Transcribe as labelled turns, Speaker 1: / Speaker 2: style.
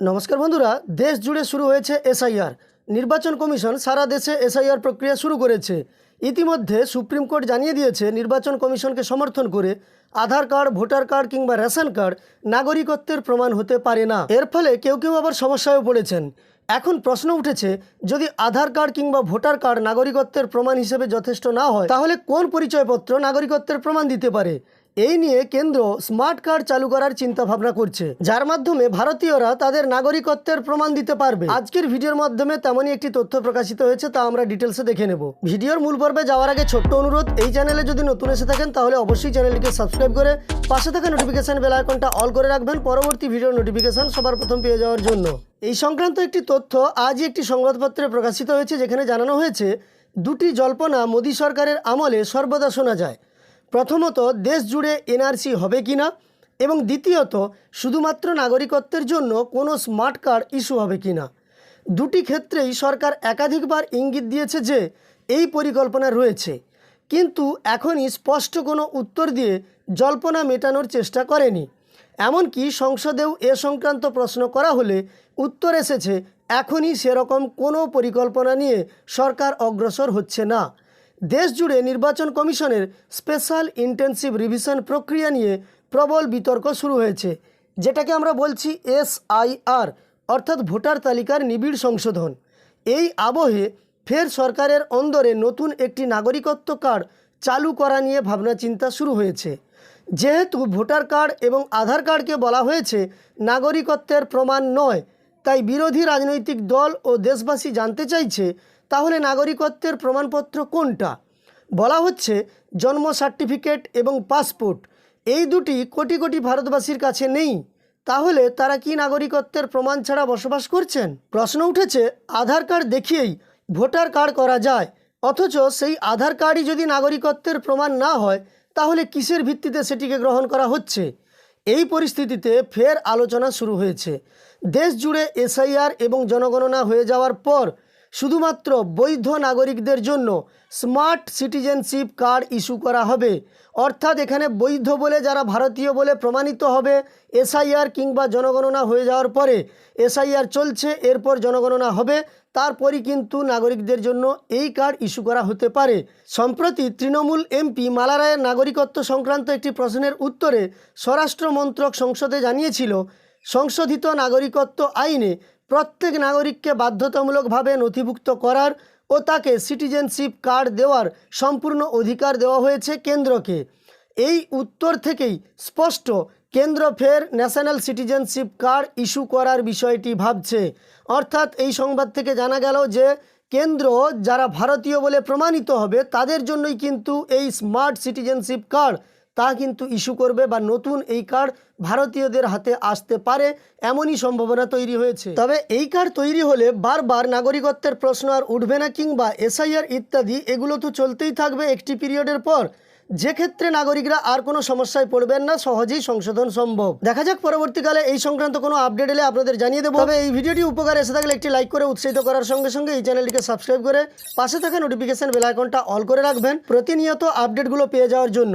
Speaker 1: নমস্কার বন্ধুরা, দেশ জুড়ে শুরু হয়েছে এসআইআর। নির্বাচন কমিশন সারা দেশে এসআইআর প্রক্রিয়া শুরু করেছে। ইতিমধ্যে সুপ্রিম কোর্ট জানিয়ে দিয়েছে, নির্বাচন কমিশনকে সমর্থন করে আধার কার্ড, ভোটার কার্ড কিংবা রেশন কার্ড নাগরিকত্বের প্রমাণ হতে পারে না। এর ফলে কেউ কেউ আবার সমস্যায়ও পড়েছেন। এখন প্রশ্ন উঠেছে, যদি আধার কার্ড কিংবা ভোটার কার্ড নাগরিকত্বের প্রমাণ হিসেবে যথেষ্ট না হয়, তাহলে কোন পরিচয়পত্র নাগরিকত্বের প্রমাণ দিতে পারে? এই নিয়ে কেন্দ্র স্মার্ট কার্ড চালু করার চিন্তা ভাবনা করছে, যার মাধ্যমে ভারতীয়রা তাদের নাগরিকত্বের প্রমাণ দিতে পারবে। আজকের ভিডিওর মাধ্যমে তেমনই একটি তথ্য প্রকাশিত হয়েছে, তা আমরা ডিটেলসে দেখে নেব। ভিডিওর মূল পর্বে যাওয়ার আগে ছোট্ট অনুরোধ, এই চ্যানেলে যদি নতুন এসে থাকেন, তাহলে অবশ্যই চ্যানেলটিকে সাবস্ক্রাইব করে পাশে থাকা নোটিফিকেশন বেল আইকনটা অল করে রাখবেন। পরবর্তী ভিডিওর নোটিফিকেশন সবার প্রথম পেয়ে যাওয়ার জন্য। এই সংক্রান্ত একটি তথ্য আজই একটি সংবাদপত্রে প্রকাশিত হয়েছে, যেখানে জানানো হয়েছে, দুটি জল্পনা মোদী সরকারের আমলে সর্বদা শোনা যায়। প্রথমত দেশ জুড়ে এনআরসি হবে কি না এবং দ্বিতীয়ত, শুধুমাত্র নাগরিকত্বের জন্য কোনো স্মার্ট কার্ড ইস্যু হবে কি না দুটি ক্ষেত্রেই সরকার একাধিকবার ইঙ্গিত দিয়েছে যে, এই পরিকল্পনা রয়েছে। কিন্তু এখনই স্পষ্ট কোনো উত্তর দিয়ে জল্পনা মেটানোর চেষ্টা করেনি। এমনকি সংসদেও এ সংক্রান্ত প্রশ্ন করা হলে উত্তর এসেছে, এখনই সেরকম কোনো পরিকল্পনা নিয়ে সরকার অগ্রসর হচ্ছে না। দেশ জুড়ে নির্বাচন কমিশনের স্পেশাল ইন্টেনসিভ রিভিশন প্রক্রিয়া নিয়ে প্রবল বিতর্ক শুরু হয়েছে, যেটাকে আমরা বলছি এসআইআর, অর্থাৎ ভোটার তালিকার নিবিড় সংশোধন। এই আবহে ফের সরকারের অন্দরে নতুন একটি নাগরিকত্ব কার্ড চালু করা নিয়ে ভাবনা চিন্তা শুরু হয়েছে। যেহেতু ভোটার কার্ড এবং আধার কার্ডকে বলা হয়েছে নাগরিকত্বের প্রমাণ নয়, তাই বিরোধী রাজনৈতিক দল ও দেশবাসী জানতে চাইছে তাহলে নাগরিকত্বের প্রমাণপত্র কোনটা? বলা হচ্ছে জন্ম সার্টিফিকেট এবং পাসপোর্ট। এই দুটি কোটি কোটি ভারতবাসীর কাছে নেই। তাহলে তারা কি নাগরিকত্বের প্রমাণ ছাড়া বসবাস করছেন? প্রশ্ন উঠেছে, আধার কার্ড দেখিয়েই ভোটার কার্ড করা যায়। অথচ সেই আধার কার্ডই যদি নাগরিকত্বের প্রমাণ না হয়, তাহলে কিসের ভিত্তিতে সেটিকে গ্রহণ করা হচ্ছে? এই পরিস্থিতিতে ফের আলোচনা শুরু হয়েছে। দেশ জুড়ে এসআইআর এবং জনগণনা হয়ে যাওয়ার পর শুধুমাত্র বৈধ নাগরিকদের জন্য স্মার্ট সিটিজেনশিপ কার্ড ইস্যু করা হবে। অর্থাৎ এখানে বৈধ বলে যারা ভারতীয় বলে প্রমাণিত হবে, এসআইআর কিংবা জনগণনা হয়ে যাওয়ার পরে এসআইআর চলছে, এরপর জনগণনা হবে। তারপরই কিন্তু নাগরিকদের জন্য এই কার্ড ইস্যু করা হতে পারে। সম্প্রতি তৃণমূল এমপি মালা রায়ের নাগরিকত্ব সংক্রান্ত একটি প্রশ্নের উত্তরে স্বরাষ্ট্র মন্ত্রক সংসদে জানিয়েছিল, সংশোধিত নাগরিকত্ব আইনে প্রত্যেক নাগরিককে বাধ্যতামূলকভাবে নথিভুক্ত করার ও তাকে সিটিজেনশিপ কার্ড দেওয়ার সম্পূর্ণ অধিকার দেওয়া হয়েছে কেন্দ্রকে। এই উত্তর থেকেই স্পষ্ট কেন্দ্র ফের ন্যাশনাল সিটিজেনশিপ কার্ড ইস্যু করার বিষয়টি ভাবছে। অর্থাৎ এই সংবাদ থেকে জানা গেল যে, কেন্দ্র যারা ভারতীয় বলে প্রমাণিত হবে, তাদের জন্যই কিন্তু এই স্মার্ট সিটিজেনশিপ কার্ড তা কিন্তু ইস্যু করবে বা নতুন এই কার্ড ভারতীয়দের হাতে আসতে পারে এমনই সম্ভাবনা তৈরি হয়েছে। তবে এই কার্ড তৈরি হলে বারবার নাগরিকত্বের প্রশ্ন আর উঠবে না কিংবা এসআইআর ইত্যাদি, এগুলো তো চলতেই থাকবে একটি পিরিয়ডের পর। যে ক্ষেত্রে নাগরিকরা আর কোনো সমস্যায় পড়বেন না, সহজেই সংশোধন সম্ভব। দেখা যাক পরবর্তীকালে এই সংক্রান্ত কোনো আপডেট এলে আপনাদের জানিয়ে দেবো। তবে এই ভিডিওটি উপকার এসে থাকলে একটি লাইক করে উৎসাহিত করার সঙ্গে সঙ্গে এই চ্যানেলটিকে সাবস্ক্রাইব করে পাশে থাকা নোটিফিকেশন বেল আইকনটা অল করে রাখবেন। প্রতিনিয়ত আপডেটগুলো পেয়ে যাওয়ার জন্য।